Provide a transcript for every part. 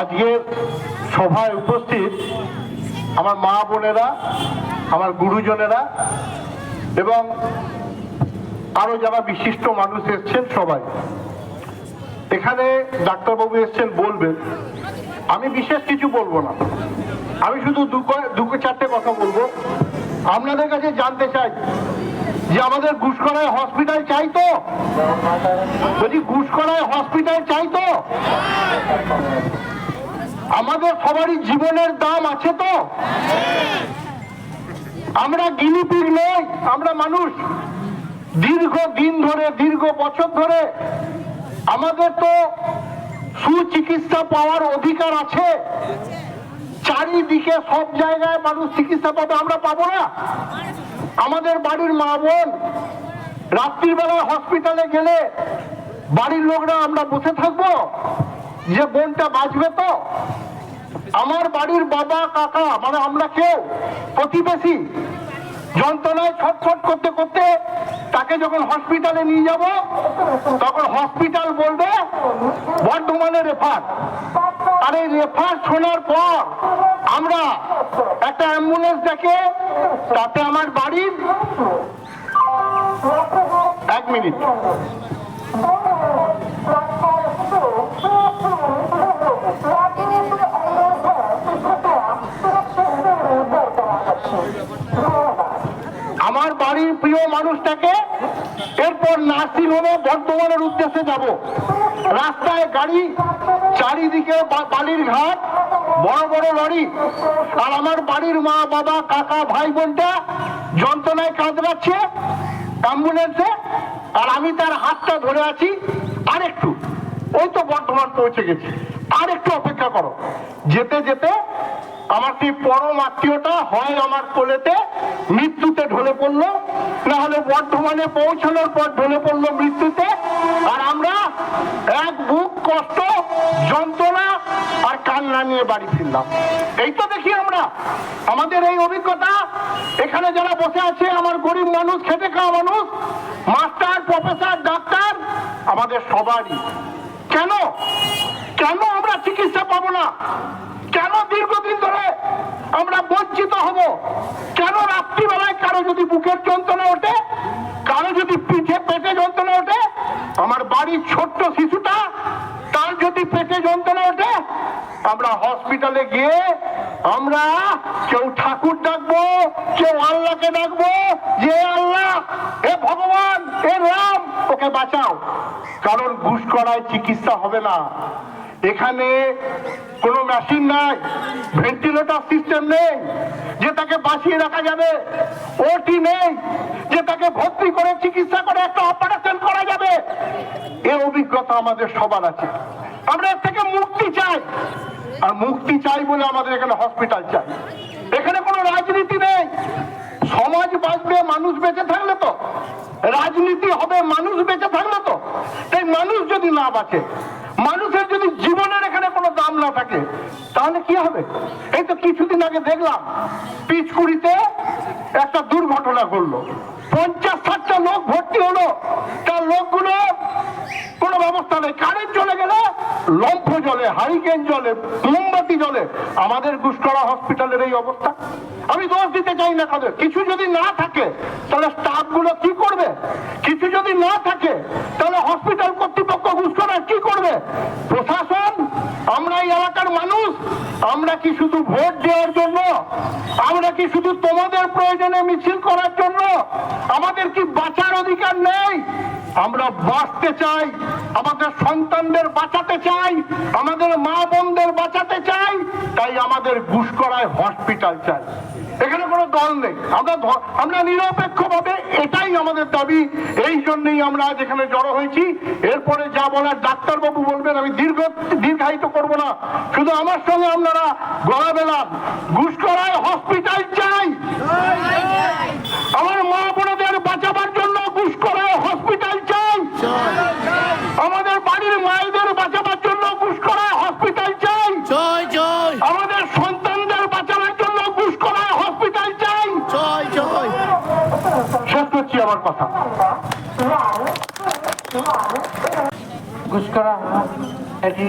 আজকের সভায় উপস্থিত আমার মা বোনেরা, আমার গুরুজনেরা এবং আরও যারা বিশিষ্ট মানুষ এসছেন সবাই। এখানে ডাক্তারবাবু এসছেন বলবেন। আমি বিশেষ কিছু বলব না। আমি শুধু দু দু চারটে কথা বলব। আপনাদের কাছে জানতে চাই যে আমাদের ঘুষকরায় হসপিটাল চাই তো? বলছি ঘুষকরায় হসপিটাল চাই তো? আমাদের সবারই জীবনের দাম আছে তো? আমরা গিনিপিগ নই, আমরা মানুষ। দীর্ঘ দিন ধরে, দীর্ঘ বছর ধরে আমাদের তো সুচিকিৎসা পাওয়ার অধিকার আছে। চারিদিকে সব জায়গায় মানুষ চিকিৎসা পাবে, আমরা পাবো না। আমাদের বাড়ির মা বোন রাত্রিবেলা হসপিটালে গেলে বাড়ির লোকরা আমরা বসে থাকব? যে বোনটা বাঁচবে তো? আমার বাড়ির বাবা, কাকা মানে আমরা কেউ, প্রতিবেশী, যন্ত্রণায় ছটফট করতে করতে তাকে যখন হসপিটালে নিয়ে যাব, তখন হসপিটাল বলবে বর্ধমানে রেফার আর এই রেফার শোনার পর আমরা একটা অ্যাম্বুলেন্স ডেকে তাতে আমার বাড়ির এক মিনিট। মানুষটাকে এরপর নার্সিং হোমে বর্ধমানের উদ্দেশ্যে যাব। রাস্তায় গাড়ি, চারিদিকে বালির ঘাট, বড় বড় লরি আর আমার বাড়ির মা, বাবা, কাকা, ভাই বোনটা যন্ত্রণায় কাঁদরাচ্ছে অ্যাম্বুলেন্সে আর আমি তার হাতটা ধরে আছি আরেকটু। ওই তো বর্ধমান পৌঁছে গেছি। আর একটু অপেক্ষা করো। যেতে যেতে আমার সেই পরম আত্মীয়টা হয় আমার কোলেতে, মৃত্যুতে ঢলে পড়ল। না হলে বর্ধমানে পৌঁছানোর পর ঢলে পড়ল মৃত্যুতে, আর আমরা এক বুক কষ্ট, যন্ত্রণা আর কান্না নিয়ে বাড়ি ফিরলাম। এই তো দেখি আমরা, আমাদের এই অভিজ্ঞতা। এখানে যারা বসে আছে, আমার গরিব মানুষ, খেটে খাওয়া মানুষ, মাস্টার, প্রফেসর, ডাক্তার, আমাদের সবারই। কেন? কেন আমরা চিকিৎসা পাবো না? কেন দীর্ঘদিন ধরে আমরা বঞ্চিত হব। কেন রাত্রিবেলায় কারও যদি বুকের যন্ত্রণা ওঠে? কারও যদি পিঠে পেটে যন্ত্রণা ওঠে? আমার বাড়ির ছোট্ট শিশুটা তার যদি পেটে যন্ত্রণা ওঠে? আমরা হসপিটালে গিয়ে আমরা কেউ ঠাকুর ডাকবো, কেউ আল্লাহকে ডাকবো, যে আল্লাহ এ ভগবান এ রাম, ওকে বাঁচাও। কারণ ঘুষ করায় চিকিৎসা হবে না। এখানে কোনো মেশিন নাই ভেন্টিলেটর সিস্টেম নেই, যে তাকে বাঁচিয়ে রাখা যাবে ওটি নেই, যে তাকে ভর্তি করে চিকিৎসা করে একটা অপারেশন করা যাবে। এ অভিজ্ঞতা আমাদের সবার আছে। আমরা এর থেকে মুক্তি চাই। আর মুক্তি চাই বলে আমাদের এখানে হসপিটাল চাই। এখানে কোনো রাজনীতি নেই। সমাজ বাঁচবে, মানুষ বেঁচে থাকলে তো। রাজনীতি হবে, মানুষ বেঁচে থাকলে তো। তাই মানুষ যদি না বাঁচে মানুষের যদি জীবনের এখানে কোনো দাম না থাকে, তাহলে কি হবে? এই তো কিছুদিন আগে দেখলাম, পিচকুড়িতে একটা দুর্ঘটনা ঘটলো। পঞ্চাশ ষাটটা লোক ভর্তি হলো। তার লোকগুলো কোনো ব্যবস্থা নেই। কারেন্ট চলে গেলে লম্ফ জলে, হারিকেন জলে, মোমবাতি জলে। আমাদের গুসকরা হসপিটালের এই অবস্থা। আমি দোষ দিতে চাই না তাদের কিছু যদি না থাকে, তাহলে স্টাফগুলো কি করবে? কিছু যদি না থাকে, তাহলে হসপিটাল কর্তৃপক্ষ গুসকরা কি করবে? প্রশাসন, আমরা এই এলাকার মানুষ, আমরা কি শুধু ভোট দেওয়ার জন্য? আমরা কি শুধু তোমাদের প্রয়োজনে মিছিল করার জন্য? আমাদের কি বাঁচার অধিকার নেই? আমরা বাঁচতে চাই, আমাদের সন্তানদের বাঁচাতে চাই, আমাদের মা বোনদের বাঁচাতে চাই, তাই আমাদের ঘুষকরায় হসপিটাল চাই। এখানে কোনো দল নেই। আমরা আমরা নিরপেক্ষ ভাবে এটাই আমাদের দাবি। এই জন্যই আমরা আজ এখানে জড়ো হয়েছি। এরপরে যা বলার ডাক্তারবাবু বলবেন, আমি দীর্ঘ দীর্ঘায়িত করব না। শুধু আমার সঙ্গে আপনারা গলা ঘুষ করায় হসপিটাল চাই। আমার মা বোনদের বাঁচাবার জন্য ঘুষকরায় হসপিটাল চাই আমাদের বাড়ির মায়েদের বাঁচাবার জন্য ঘুষকরায় হসপিটাল চাই জয় জয় আমাদের সন্তানদের বাঁচানোর জন্য ঘুষকরায় হসপিটাল চাই জয় জয় শেষ করছি আমার কথা ঘুষ করা এটি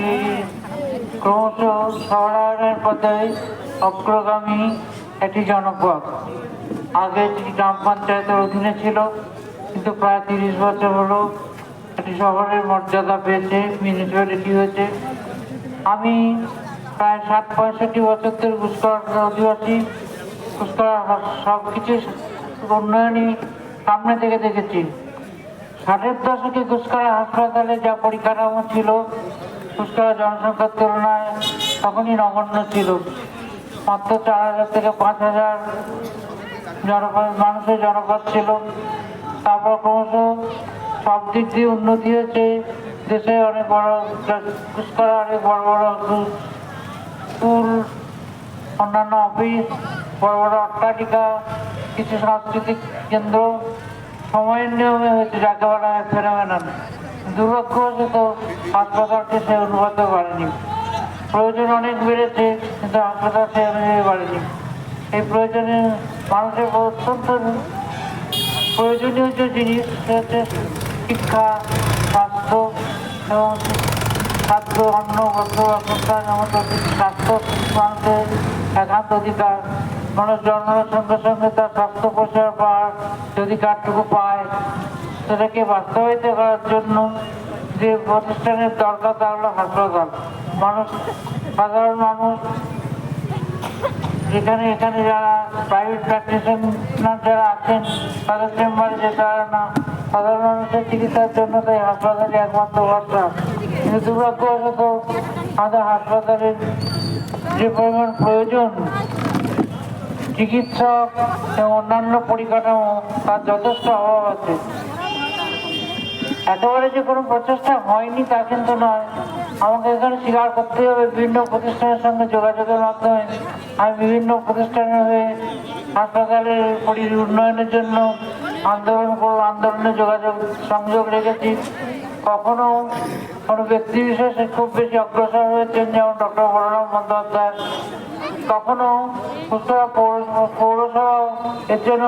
ক্রমশ শহরায়নের পথে অগ্রগামী একটি জনপদ। আগে গ্রাম পঞ্চায়েতের অধীনে ছিল, কিন্তু প্রায় তিরিশ বছর হলো এটি শহরের মর্যাদা পেয়েছে মিউনিসিপ্যালিটি হয়েছে। আমি প্রায় ষাট পঁয়ষট্টি বছর ধরে গুসকরার অধিবাসী গুসকরা সব কিছু উন্নয়নই সামনে থেকে দেখেছি। ষাটের দশকে গুসকরা হাসপাতালে যা পরিকাঠামো ছিল গুসকরা জনসংখ্যার তুলনায় তখনই নগণ্য ছিল। মাত্র চার হাজার থেকে পাঁচ হাজার জনপদ মানুষের জনপদ ছিল। তারপর ক্রমশ সব দিক দিয়ে উন্নতি হয়েছে। দেশে অনেক বড় গুসকরা অনেক বড় বড় স্কুল, অন্যান্য অফিস, বড় বড় অট্টালিকা, কিছু সাংস্কৃতিক কেন্দ্র। সময়ের নিয়মে হয়েছে, যাকে বলা হয় ফেনোমেনন দুর্ভাগ্যবশত হাসপাতালটি সে অনুভূত পারেনি প্রয়োজন অনেক বেড়েছে, কিন্তু হাসপাতাল সে অনুযায়ী বাড়েনি এই প্রয়োজনে মানুষের অত্যন্ত প্রয়োজনীয় যে জিনিস সে হচ্ছে শিক্ষা, স্বাস্থ্য এবং খাদ্য অন্ন, বস্ত্র বাসস্থানের মতো কিছু স্বাস্থ্য মানুষের একান্ত অধিকার। মানুষ জন্মানোর সঙ্গে সঙ্গে তার স্বাস্থ্য পরিষেবা পাওয়ার যদি অধিকারটুকু পায়, সেটাকে বাস্তবায়িত করার জন্য যে প্রতিষ্ঠানের দরকার তা হলো হাসপাতাল মানুষ, সাধারণ মানুষ যেখানে এখানে যারা প্রাইভেট প্র্যাকটিশনার যারা আছেন, তাদের চেম্বারে যেতে পারে না। সাধারণ মানুষের চিকিৎসার জন্য তাই হাসপাতালে একমাত্র ভরসা। কিন্তু দুর্ভাগ্যবশত আমাদের হাসপাতালের যে পরিমাণ প্রয়োজন, চিকিৎসক এবং অন্যান্য পরিকাঠামো, তার যথেষ্ট অভাব আছে। একেবারে যে কোনো প্রচেষ্টা হয়নি তা কিন্তু নয়। আমাকে এখানে স্বীকার করতে হবে বিভিন্ন প্রতিষ্ঠানের সঙ্গে যোগাযোগের মাধ্যমে। আমি বিভিন্ন প্রতিষ্ঠানের হয়ে হাসপাতালের পরি উন্নয়নের জন্য আন্দোলন আন্দোলনে যোগাযোগ, সংযোগ রেখেছি। কখনো কোনো ব্যক্তি বিশেষে খুব বেশি অগ্রসর হয়েছেন, যেমন ডক্টর বলরাম বন্দ্যোপাধ্যায়। কখনো উত্তরা পৌরসভা এর জন্য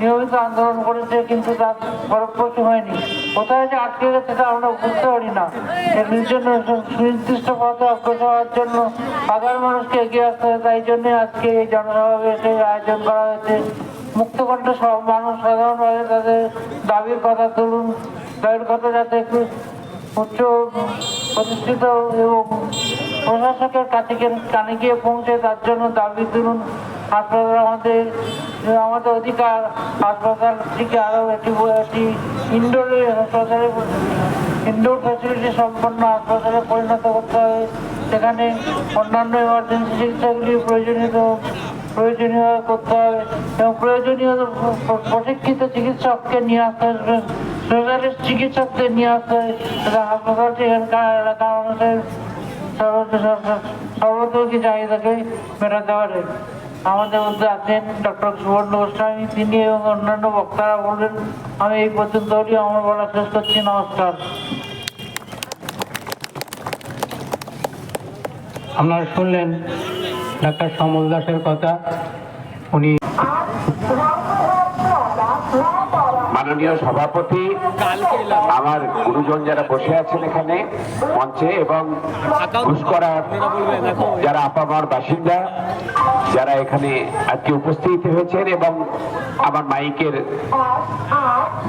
নিয়মিত আন্দোলন করেছে, কিন্তু তার ফলপ্রসূ হয়নি। কোথায় যে আটকে গেছে তা আমরা বুঝতে পারি না। এর জন্য সুনির্দিষ্ট পথে অগ্রসর হওয়ার জন্য সাধারণ মানুষকে এগিয়ে আসতে হবে। তাই জন্য আজকে এই জনসমাবেশের আয়োজন করা হয়েছে। মুক্তকণ্ঠে সব মানুষ সাধারণভাবে তাদের দাবির কথা তুলুন। কথা যাতে একটু উচ্চ প্রতিষ্ঠিত এবং প্রশাসকের কাছে কানে গিয়ে পৌঁছে, তার জন্য দাবি তুলুন। হাসপাতাল আমাদের আমাদের অধিকার। হাসপাতালটিকে আরও একটি একটি ইনডোর হাসপাতালে ইনডোর ফ্যাসিলিটি সম্পন্ন হাসপাতালে পরিণত করতে হবে। সেখানে অন্যান্য এমার্জেন্সি চিকিৎসাগুলি প্রয়োজনীয় প্রয়োজনীয় করতে হবে। এবং প্রয়োজনীয় প্রশিক্ষিত চিকিৎসককে নিয়ে আসতে হবে। স্পেশালিস্ট চিকিৎসকদের নিয়ে আসতে হাসপাতালটি এলাকার মানুষের সর্বতোমুখী চাহিদাকে মেটাতে পারে আমাদের মধ্যে আছেন ডক্টর সুবর্ণ গোস্বামী, তিনি এবং অন্যান্য বক্তারা বলবেন আমি এই পর্যন্ত আমার বলা শেষ করছি। নমস্কার। আপনারা শুনলেন ডাক্তার সমল দাসের কথা। উনি মাননীয় সভাপতি, আমার গুরুজন যারা বসে আছেন এখানে মঞ্চে এবং ঘুষকরার যারা আপামার বাসিন্দা, যারা এখানে আজকে উপস্থিত হয়েছেন এবং আমার মাইকের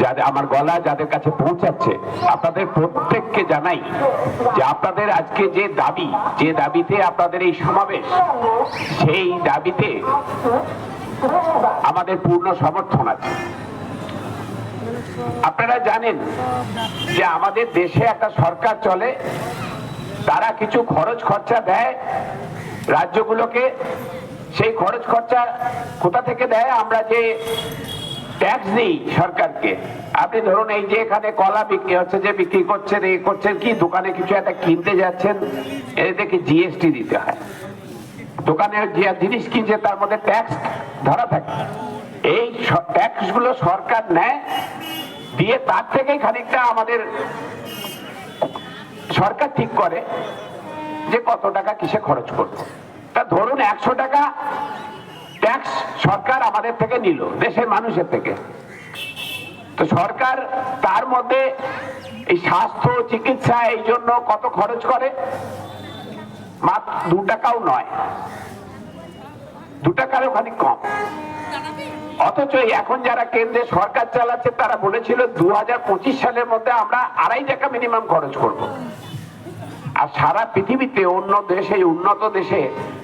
যাদের, আমার গলা যাদের কাছে পৌঁছাচ্ছে, আপনাদের প্রত্যেককে জানাই যে আপনাদের আজকে যে দাবি, যে দাবিতে আপনাদের এই সমাবেশ, সেই দাবিতে আমাদের পূর্ণ সমর্থন আছে। আপনারা জানেন যে আমাদের দেশে একটা সরকার চলে, তারা কিছু খরচ খরচা দেয়, রাজ্যগুলোকে সেই খরচ খরচা কোথা থেকে দেয়? আমরা যে ট্যাক্স দিই সরকারকে। আপনি ধরুন এই যে এখানে কলা বিক্রি হচ্ছে, যে বিক্রি করছেন এই করছেন, কি দোকানে কিছু একটা কিনতে যাচ্ছেন এর দেখে জিএসটি দিতে হয়। দোকানের যে জিনিস কিনছে, তার মধ্যে ট্যাক্স ধরা থাকে। এই ট্যাক্সগুলো সরকার নেয় দিয়ে তার থেকেই খানিকটা আমাদের সরকার ঠিক করে যে কত টাকা কিসে খরচ করব। তা ধরুন একশো টাকা ট্যাক্স সরকার আমাদের থেকে নিল, দেশের মানুষের থেকে। তো সরকার তার মধ্যে এই স্বাস্থ্য, চিকিৎসা, এই জন্য কত খরচ করে? মাত্র দু টাকাও নয়। দু টাকার ওখানে কম। অথচ এখন যারা কেন্দ্রে সরকার চালাচ্ছে, তারা বলেছিল দু হাজার পঁচিশ সালের মধ্যে আমরা আড়াই টাকা মিনিমাম খরচ করব। আর সারা পৃথিবীতে অন্য দেশে উন্নত দেশে,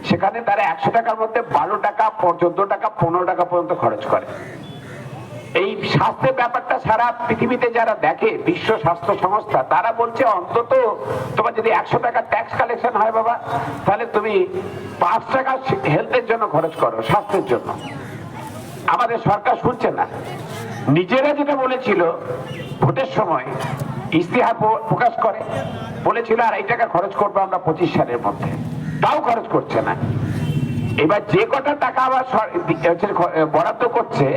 সেখানে তারা একশো টাকার মধ্যে বারো টাকা, চোদ্দ টাকা, পনেরো টাকা পর্যন্ত খরচ করে এই স্বাস্থ্যের ব্যাপারটা সারা পৃথিবীতে যারা দেখে, বিশ্ব স্বাস্থ্য সংস্থা, তারা বলছে, অন্তত তোমার যদি একশো টাকা ট্যাক্স কালেকশন হয় বাবা, তাহলে তুমি পাঁচ টাকা হেলথের জন্য খরচ করো, স্বাস্থ্যের জন্য আমাদের সরকার শুনছে না। নিজেরা যেটা বলেছিল, ভোটের সময় ইস্তিহার প্রকাশ করে। বলেছিল, আর এই টাকা খরচ করব আমরা পঁচিশ সালের মধ্যে। তাও খরচ করছে না। এবার যে কটা টাকা আবার বরাদ্দ করছে,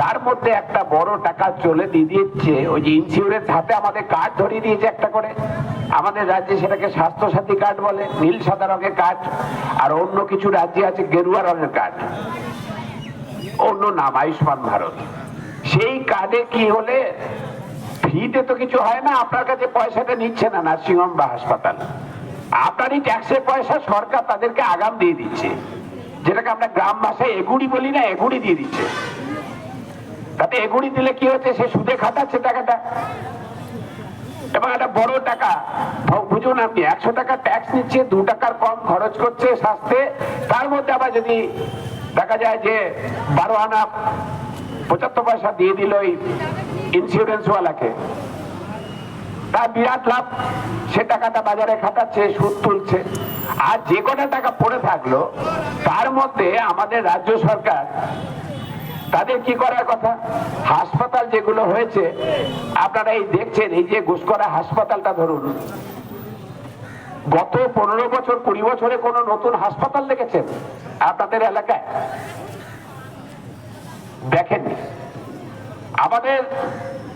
তার মধ্যে একটা বড় টাকা চলে দিয়ে দিচ্ছে ওই যে ইন্স্যুরেন্স হাতে আমাদের কার্ড ধরিয়ে দিয়েছে একটা করে। আমাদের রাজ্যে সেটাকে স্বাস্থ্য সাথী কার্ড বলে, নীল সাদা রঙের কার্ড আর অন্য কিছু রাজ্যে আছে গেরুয়া রঙের কার্ড অন্য নাম আয়ুষ্মান ভারত। সেই কার্ডে কি হলে ফ্রিতে তো কিছু হয় না, আপনার কাছে পয়সাটা নিচ্ছে না নার্সিংহোম বা হাসপাতাল। আপনারই ট্যাক্সের পয়সা সরকার তাদেরকে আগাম দিয়ে দিচ্ছে। যেটাকে আমরা গ্রাম ভাষায় এগুড়ি বলি না, এগুড়ি দিয়ে দিচ্ছে। তাতে এগুড়ি দিলে কি হচ্ছে, সে সুদে খাটাচ্ছে টাকাটা। এবং একটা বড় টাকা বুঝুন আপনি, একশো টাকা ট্যাক্স নিচ্ছে, দু টাকার কম খরচ করছে স্বাস্থ্যে তার মধ্যে আবার যদি দেখা যায় যে বারো আনা পঁচাত্তর পয়সা দিয়ে দিল ওই ইন্স্যুরেন্স ওয়ালাকে। তার বিরাট লাভ, সে টাকাটা বাজারে খাটাচ্ছে, সুদ তুলছে। আর যে কটা টাকা পড়ে থাকল, তার মধ্যে আমাদের রাজ্য সরকার, তাদের কি করার কথা? হাসপাতাল যেগুলো হয়েছে, আপনারা এই দেখছেন, এই যে ঘুষকরা হাসপাতালটা ধরুন। গত পনেরো বছর, কুড়ি বছরে কোন নতুন হাসপাতাল দেখেছেন? আপনাদের এলাকায়? দেখেননি। আমাদের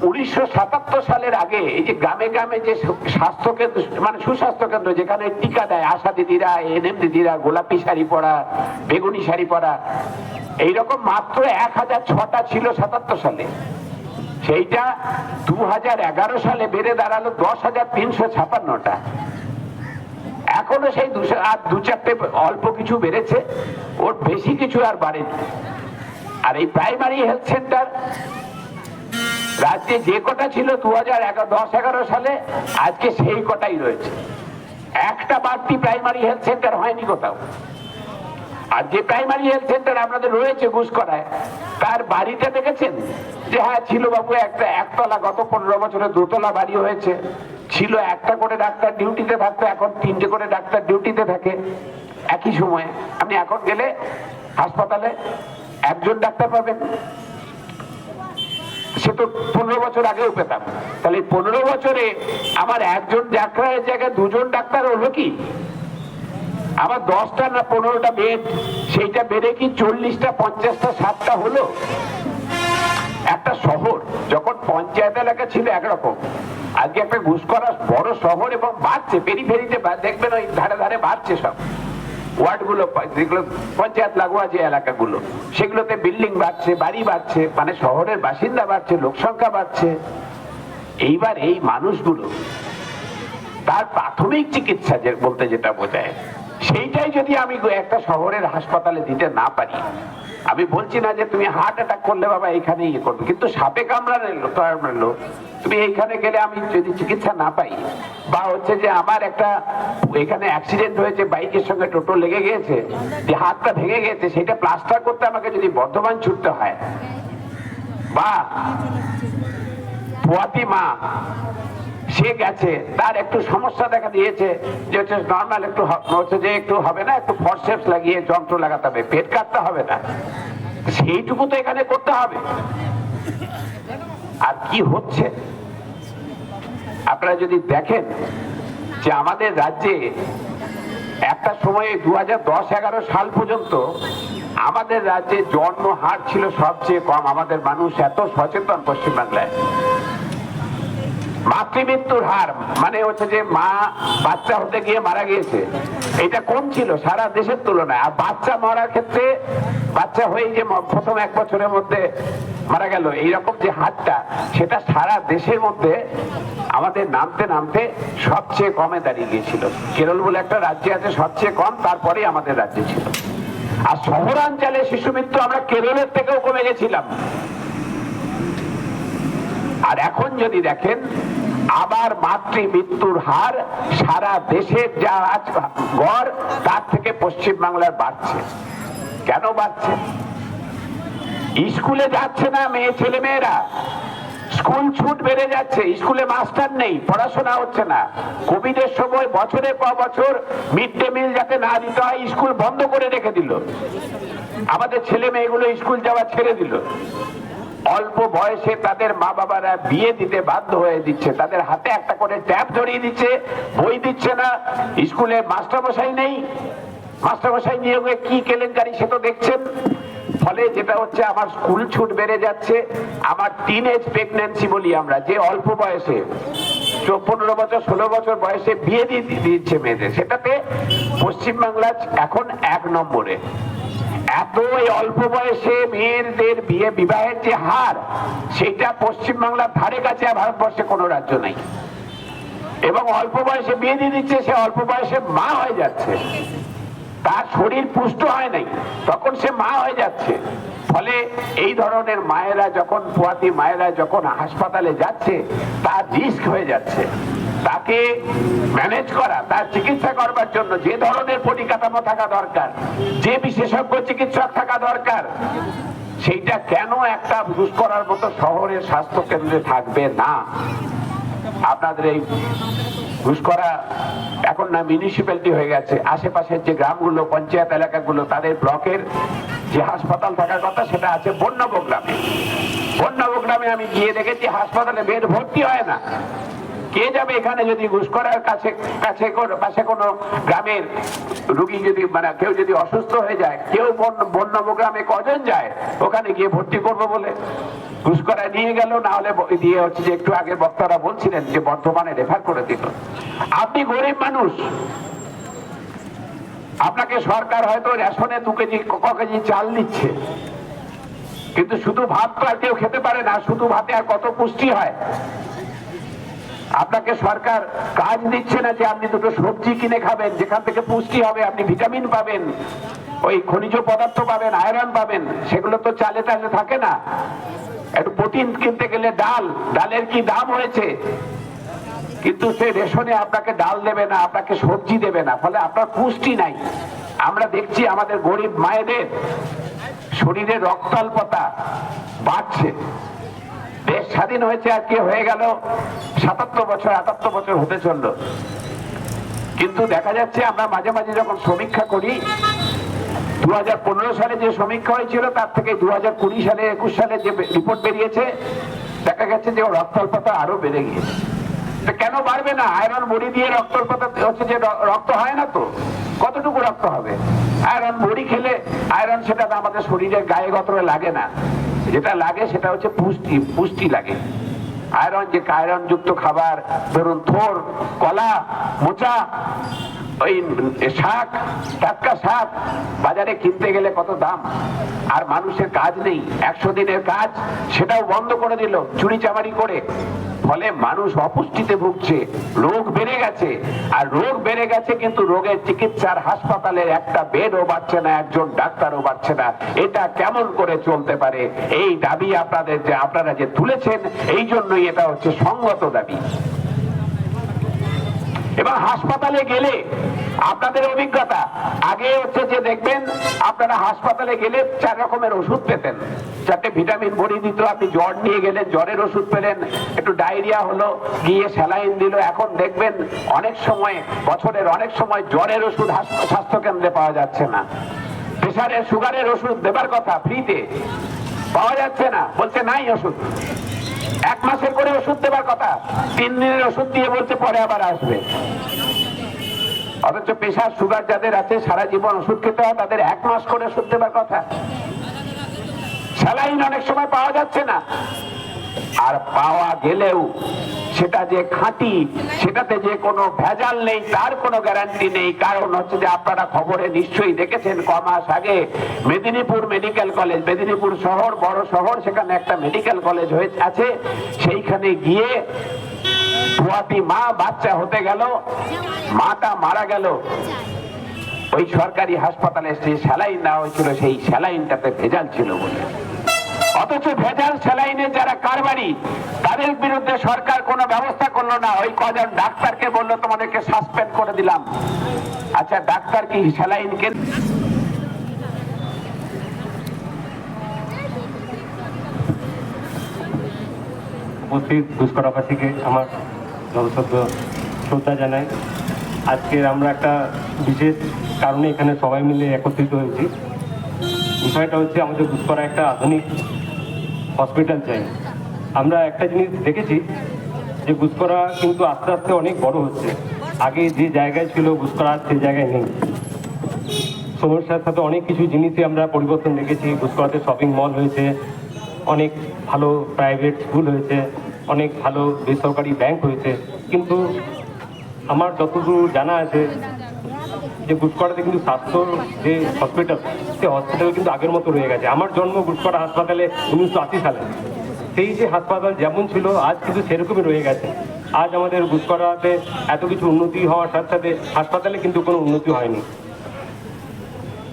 উনিশশো সাতাত্তর সালের আগে এই যে গ্রামে গ্রামে যে স্বাস্থ্য কেন্দ্র মানে সুস্বাস্থ্য কেন্দ্র যেখানে টিকা দেয়, আশা দিদিরা, এনএম দিদিরা, গোলাপি শাড়ি পরা, বেগুনি শাড়ি পরা, এইরকম মাত্র এক হাজার ছটা ছিল সাতাত্তর সালে। সেইটা দু হাজার এগারো সালে বেড়ে দাঁড়াল দশ হাজার তিনশো ছাপান্নটা। এখনও সেই দুশো আর দু চারটে অল্প কিছু বেড়েছে। ওর বেশি কিছু আর বাড়েনি। আর এই প্রাইমারি হেলথ সেন্টার রাজ্যে যে কটা ছিল দু হাজার দশ এগারো সালে, আজকে সেই কটাই রয়েছে। একটা বাড়তি প্রাইমারি হেলথ সেন্টার হয়নি কোথাও। আর যে প্রাইমারি হেলথ সেন্টার আপনাদের রয়েছে ঘুষকরায় তার বাড়িটা দেখেছেন? যে হ্যাঁ ছিল বাবু, একটা একতলা, গত পনেরো বছরে দোতলা বাড়ি হয়েছে। ছিল একটা করে ডাক্তার ডিউটিতে থাকতো, এখন তিনটে করে ডাক্তার ডিউটিতে থাকে। একই সময়ে আপনি এখন গেলে হাসপাতালে একজন ডাক্তার পাবেন। সে তো পনেরো বছর আগেও পেতাম। তাহলে পনেরো বছরে আমার একজন ডাক্তারের জায়গায় দুজন ডাক্তার হলো কি? আবার দশটা না পনেরোটা বেড সেইটা বেড়ে কি চল্লিশটা, পঞ্চাশটা, ষাটটা হলো? একটা শহর, যখন পঞ্চায়েত এলাকা ছিল একরকম। আজকে একটা ঘুষ করা বড় শহর এবং বাড়ছে পেরিফেরিতে দেখবেন ওই ধারে ধারে বাড়ছে সব। ওয়ার্ডগুলো যেগুলো পঞ্চায়েত লাগোয়া যে এলাকাগুলো, সেগুলোতে বিল্ডিং বাড়ছে, বাড়ি বাড়ছে মানে শহরের বাসিন্দা বাড়ছে লোক সংখ্যা বাড়ছে। এইবার এই মানুষগুলো তার প্রাথমিক চিকিৎসা বলতে যেটা বোঝায়, সেইটাই যদি আমি একটা শহরের হাসপাতালে দিতে না পারি আমি বলছি না যে তুমি হার্ট অ্যাটাক করলে বাবা এখানে ইয়ে করবে, কিন্তু সাপে কামড়ালে কামড়ালো তুমি এইখানে গেলে আমি যদি চিকিৎসা না পাই, বা হচ্ছে যে আমার একটা এখানে অ্যাক্সিডেন্ট হয়েছে, বাইকের সঙ্গে টোটো লেগে গিয়েছে যে হাতটা ভেঙে গেছে, সেটা প্লাস্টার করতে আমাকে যদি বর্ধমান ছুটতে হয়। বা, পোয়াতি মা সে গেছে, তার একটু সমস্যা দেখা দিয়েছে, যে হচ্ছে নর্মাল একটু হচ্ছে যে একটু হবে না, একটু ফরসেপস লাগিয়ে যন্ত্র লাগাতে হবে, পেট কাটতে হবে না। সেইটুকু তো এখানে করতে হবে। আর কি হচ্ছে? আপনারা যদি দেখেন যে আমাদের রাজ্যে একটা সময়ে দু হাজার দশ এগারো সাল পর্যন্ত আমাদের রাজ্যে জন্ম হার ছিল সবচেয়ে কম, আমাদের মানুষ এত সচেতন পশ্চিমবাংলায়। মাতৃমৃত্যুর হার মানে হচ্ছে যে মা বাচ্চা হতে গিয়ে মারা গিয়েছে। এটা কম ছিল সারা দেশের তুলনায়। আর বাচ্চা মরার ক্ষেত্রে বাচ্চা হয়ে যে প্রথম এক বছরের মধ্যে মারা গেল, এইরকম যে হারটা, সেটা সারা দেশের মধ্যে আমাদের নামতে নামতে সবচেয়ে কমে দাঁড়িয়ে গিয়েছিল। কেরল বলে একটা রাজ্যে আছে, সবচেয়ে কম তারপরে আমাদের রাজ্যে ছিল। আর শহরাঞ্চলে শিশু মৃত্যু আমরা কেরলের থেকেও কমে গেছিলাম। আর এখন যদি দেখেন আবার মাতৃ মৃত্যুর হার সারা দেশের যা আজ গড়, তার থেকে পশ্চিম বাংলার বাড়ছে। কেন বাড়ছে? স্কুলে যাচ্ছে না মেয়ে, ছেলে মেয়েরা। স্কুল ছুট বেড়ে যাচ্ছে, স্কুলে মাস্টার নেই, পড়াশোনা হচ্ছে না। কোভিডের সময় বছরের পর বছর মিড ডে মিল যাতে না দিতে হয়, স্কুল বন্ধ করে রেখে দিল। আমাদের ছেলে মেয়েগুলো স্কুল যাওয়া ছেড়ে দিল। অল্প বয়সে তাদের মা বাবারা বিয়ে দিতে বাধ্য হয়ে দিচ্ছে। তাদের হাতে একটা করে ট্যাব ধরিয়ে দিচ্ছে, বই দিচ্ছে না, স্কুলে মাস্টারমশাই নেই। মাস্টারমশাই নিয়োগে কি কেলেঙ্কারি সে তো দেখছেন ফলে যেটা হচ্ছে আমার স্কুল ছুট বেড়ে যাচ্ছে। আমার টিন এজ প্রেগন্যান্সি বলি আমরা, যে অল্প বয়সে পনেরো বছর, ষোলো বছর বয়সে বিয়ে দিয়ে দিচ্ছে মেয়েদের। সেটাতে পশ্চিমবাংলা এখন এক নম্বরে। এত এই অল্প বয়সে মেয়েদের বিয়ে বিবাহের যে হার, সেটা পশ্চিমবাংলার ধারে কাছে ভারতবর্ষে কোনো রাজ্য নেই। এবং অল্প বয়সে বিয়ে দিয়ে দিচ্ছে, সে অল্প বয়সে মা হয়ে যাচ্ছে। তার শরীর পুষ্ট হয় নাই, তখন সে মা হয়ে যাচ্ছে। ফলে এই ধরনের মায়েরা যখন পোয়াতি মায়েরা যখন হাসপাতালে যাচ্ছে, তার রিস্ক হয়ে যাচ্ছে। তাকে ম্যানেজ করা, তার চিকিৎসা করবার জন্য যে ধরনের পরিকাঠামো থাকা দরকার, যে বিশেষজ্ঞ চিকিৎসক থাকা দরকার, সেইটা কেন একটা ঘুষ করার মতো শহরের স্বাস্থ্য কেন্দ্রে থাকবে না? আপনাদের এই ঘুষকরা এখন না মিউনিসিপ্যালিটি হয়ে গেছে, আশেপাশের যে গ্রামগুলো, পঞ্চায়েত এলাকাগুলো, তাদের ব্লকের যে হাসপাতাল থাকার কথা, সেটা আছে বন্যবগ্রামে। বন্যবগ্রামে আমি গিয়ে দেখেছি, হাসপাতালে বেড ভর্তি হয় না। কে যাবে এখানে যদি ঘুষকরার কাছে কাছে পাশে কোনো গ্রামের রুগী যদি মানে কেউ যদি অসুস্থ হয়ে যায়, কেউ বন্য- গ্রামে কজন যায়, ওখানে গিয়ে ভর্তি করব বলে। ঘুষকরা নিয়ে গেল, না হলে দিয়ে হচ্ছে যে একটু আগে বক্তারা বলছিলেন যে বর্ধমানে রেফার করে দিল। আপনি গরিব মানুষ। আপনাকে সরকার হয়তো রেশনে দু কেজি ক কেজি চাল দিচ্ছে। কিন্তু শুধু ভাত তো আর কেউ খেতে পারে না, শুধু ভাতে আর কত পুষ্টি হয়? আপনাকে সরকার কাজ দিচ্ছে না যে আপনি দুটো সবজি কিনে খাবেন, যেখান থেকে পুষ্টি হবে, আপনি ভিটামিন পাবেন, ওই খনিজ পদার্থ পাবেন, আয়রন পাবেন, সেগুলো তো চালে টালে থাকে না। একটু প্রোটিন কিনতে গেলে ডাল, ডালের কি দাম হয়েছে? কিন্তু সে রেশনে আপনাকে ডাল দেবে না, আপনাকে সবজি দেবে না, ফলে আপনার পুষ্টি নাই। আমরা দেখছি আমাদের গরিব মায়েদের শরীরে রক্তাল্পতা বাড়ছে। দেশ স্বাধীন হয়েছে আজকে হয়ে গেল? সাতাত্তর বছর, আটাত্তর বছর হতে চলল। কিন্তু দেখা যাচ্ছে আমরা মাঝে মাঝে যখন সমীক্ষা করি, দুহাজার পনেরো সালে যে সমীক্ষা হয়েছিল, তার থেকে দুহাজার কুড়ি সালে, একুশ সালে যে রিপোর্ট বেরিয়েছে, দেখা গেছে যে রক্তাল্পতা আরও বেড়ে গিয়েছে। কেন বাড়বে না? আয়রন বড়ি দিয়ে রক্তাল্পতা হচ্ছে যে রক্ত হয় না তো? কতটুকু রক্ত হবে? আয়রন বড়ি খেলে আয়রন সেটা আমাদের শরীরের গায়ে গতরে লাগে না। যেটা লাগে সেটা হচ্ছে পুষ্টি পুষ্টি লাগে। আয়রন, যে আয়রন যুক্ত খাবার, ধরুন থোর, কলা, মোচা, ওই শাক, টাটকা শাক, বাজারে কিনতে গেলে কত দাম? আর মানুষের কাজ নেই। একশো দিনের কাজ, সেটাও বন্ধ করে দিল চুরি চামারি করে। ফলে মানুষ অপুষ্টিতে ভুগছে, রোগ বেড়ে গেছে। আর রোগ বেড়ে গেছে কিন্তু রোগের চিকিৎসার হাসপাতালের একটা বেডও বাড়ছে না, একজন ডাক্তারও বাড়ছে না। এটা কেমন করে চলতে পারে? এই দাবি আপনাদের যে, আপনারা যে তুলেছেন, এই জন্যই এটা হচ্ছে সঙ্গত দাবি। এবার হাসপাতালে গেলে আপনাদের অভিজ্ঞতা। আগে হচ্ছে যে দেখবেন, আপনারা হাসপাতালে গেলে চার রকমের ওষুধ পেতেন। চারটে ভিটামিন বড়ি দিত, আপনি জ্বর নিয়ে গেলেন, জ্বরের ওষুধ পেলেন, একটু ডায়রিয়া হলো, গিয়ে স্যালাইন দিল। এখন দেখবেন, অনেক সময়, বছরের অনেক সময় জ্বরের ওষুধ স্বাস্থ্য কেন্দ্রে পাওয়া যাচ্ছে না। প্রেশারের, সুগারের ওষুধ দেবার কথা, ফ্রিতে। পাওয়া যাচ্ছে না। বলছে, নাই ওষুধ। এক মাসের করে ওষুধ দেবার কথা, তিন দিনের ওষুধ দিয়ে বলছে, পরে আবার আসবে। অথচ প্রেশার সুগার যাদের আছে, সারা জীবন ওষুধ খেতে হয়, তাদের এক মাস করে ওষুধ দেবার কথা। স্যালাইন অনেক সময় পাওয়া যাচ্ছে না। আর পাওয়া গেলেও সেটা যে খাঁটি, সেটাতে যে কোনো ভেজাল নেই, তার কোনো গ্যারান্টি নেই। কারণ হচ্ছে যে আপনারা খবরে নিশ্চয়ই দেখেছেন, ক মাস আগে মেদিনীপুর মেডিকেল কলেজ, মেদিনীপুর শহর, বড় শহর, সেখানে একটা মেডিকেল কলেজ হয়ে আছে। সেইখানে গিয়ে ভুয়াতি মা বাচ্চা হতে গেল, মাটা মারা গেল। ওই সরকারি হাসপাতালে যে স্যালাইন দেওয়া হয়েছিল, সেই স্যালাইনটাতে ভেজাল ছিল বলে। অথচ ভেজাল স্যালাইনের যারা কারবারি, তাদের বিরুদ্ধে সরকার কোনো ব্যবস্থা করল না। ওই কজন ডাক্তারকে বলল, তোমাদেরকে সাসপেন্ড করে দিলাম। আচ্ছা ডাক্তার কি স্যালাইনকে উপস্থিত ঘুষকরাবাসীকে আমার যথাযথ শ্রদ্ধা জানাই। আজকে আমরা একটা বিশেষ কারণে এখানে সবাই মিলে একত্রিত হয়েছি। বিষয়টা হচ্ছে আমাদের ঘুষকরা একটা আধুনিক হসপিটাল চাই। আমরা একটা জিনিস দেখেছি যে ঘুষকরা কিন্তু আস্তে আস্তে অনেক বড় হচ্ছে। আগে যে জায়গায় ছিল আজ সেই জায়গায় নেই। সমস্যার সাথে সাথে অনেক কিছু জিনিসই আমরা পরিবর্তন দেখেছি। গুসকরাতে শপিং মল হয়েছে, অনেক ভালো প্রাইভেট স্কুল হয়েছে। অনেক ভালো বেসরকারি ব্যাংক হয়েছে। কিন্তু আমার যতদূর জানা আছে, যে গুসকরাতে কিন্তু স্বাস্থ্য যে হসপিটাল সে হসপিটাল কিন্তু আগের মতো রয়ে গেছে। আমার জন্ম গুসকরা হাসপাতালে উনিশশো আশি সালে। সেই যে হাসপাতাল যেমন ছিল, আজ কিন্তু সেরকমই রয়ে গেছে। আজ আমাদের গুসকরাতে এত কিছু উন্নতি হওয়ার সাথে সাথে হাসপাতালে কিন্তু কোনো উন্নতি হয়নি।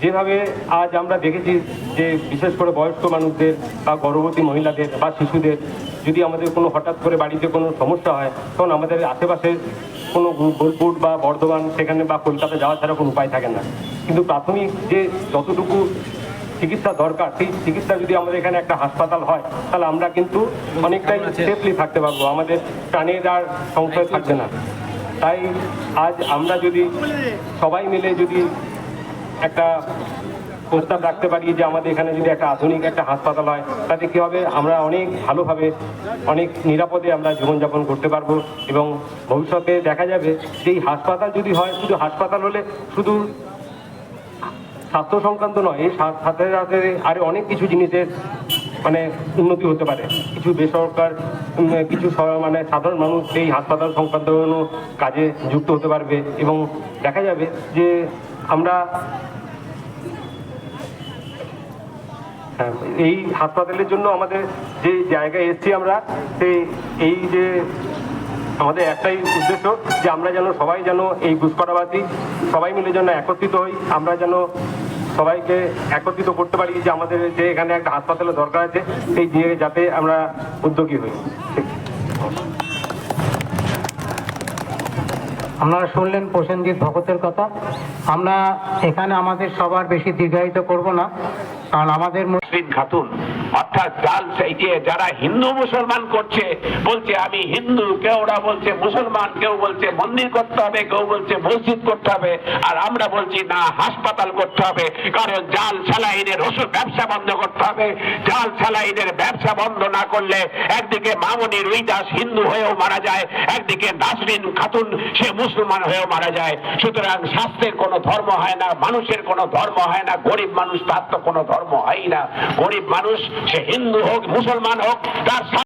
যেভাবে আজ আমরা দেখেছি যে বিশেষ করে বয়স্ক মানুষদের বা গর্ভবতী মহিলাদের বা শিশুদের যদি আমাদের কোনো হঠাৎ করে বাড়িতে কোনো সমস্যা হয় তখন আমাদের আশেপাশে কোনো বোলপুর বা বর্ধমান সেখানে বা কলকাতা যাওয়া ছাড়া কোনো উপায় থাকে না। কিন্তু প্রাথমিক যে যতটুকু চিকিৎসা দরকার সেই চিকিৎসা যদি আমাদের এখানে একটা হাসপাতাল হয় তাহলে আমরা কিন্তু অনেকটাই সেফলি থাকতে পারব। আমাদের প্রাণের আর সংশয় থাকবে না। তাই আজ আমরা যদি সবাই মিলে যদি একটা প্রস্তাব রাখতে পারি যে আমাদের এখানে যদি একটা আধুনিক একটা হাসপাতাল হয়, তাতে কী হবে? আমরা অনেক ভালোভাবে, অনেক নিরাপদে আমরা জীবনযাপন করতে পারব এবং ভবিষ্যতে দেখা যাবে যে এই হাসপাতাল যদি হয়, শুধু হাসপাতাল হলে শুধু স্বাস্থ্য সংক্রান্ত নয় এই সাথে সাথে আরও অনেক কিছু জিনিসের মানে উন্নতি হতে পারে। কিছু বেসরকার কিছু মানে সাধারণ মানুষ এই হাসপাতাল সংক্রান্ত কাজে যুক্ত হতে পারবে এবং দেখা যাবে যে আমরা হ্যাঁ, এই হাসপাতালের জন্য আমাদের যে জায়গায় এসছি আমরা সেই এই যে আমাদের একটাই উদ্দেশ্য যে আমরা যেন সবাই যেন এই ঘুষকরাবাসী সবাই মিলে যেন একত্রিত হই, আমরা যেন সবাইকে একত্রিত করতে পারি যে আমাদের যে এখানে একটা হাসপাতালের দরকার আছে, সেই দিয়ে যাতে আমরা উদ্যোগী হই। আপনারা শুনলেন প্রসেনজিৎ ভগতের কথা। আমরা এখানে আমাদের সবার বেশি দীর্ঘায়িত করব না। কারণ আমাদের মুসলিম খাতুন অর্থাৎ জাল যে যারা হিন্দু মুসলমান করছে, বলছে, আমি হিন্দু, কেউ ওরা বলছে মুসলমান, কেউ বলছে মন্দির করতে হবে, কেউ বলছে মসজিদ করতে হবে, আর আমরা বলছি, না, হাসপাতাল করতে হবে, কারণ জাল স্যালাইনের ওষুধ ব্যবসা বন্ধ করতে হবে। জাল স্যালাইনের ব্যবসা বন্ধ না করলে একদিকে মামনি রুইদাস হিন্দু হয়েও মারা যায়, একদিকে নাসরিন খাতুন সে মুসলমান হয়েও মারা যায়। সুতরাং স্বাস্থ্যের কোনো ধর্ম হয় না, মানুষের কোনো ধর্ম হয় না, গরিব মানুষ তার তো কোনো ধর্ম হয় না। গরিব মানুষ সে হিন্দু হোক মুসলমান হোক তার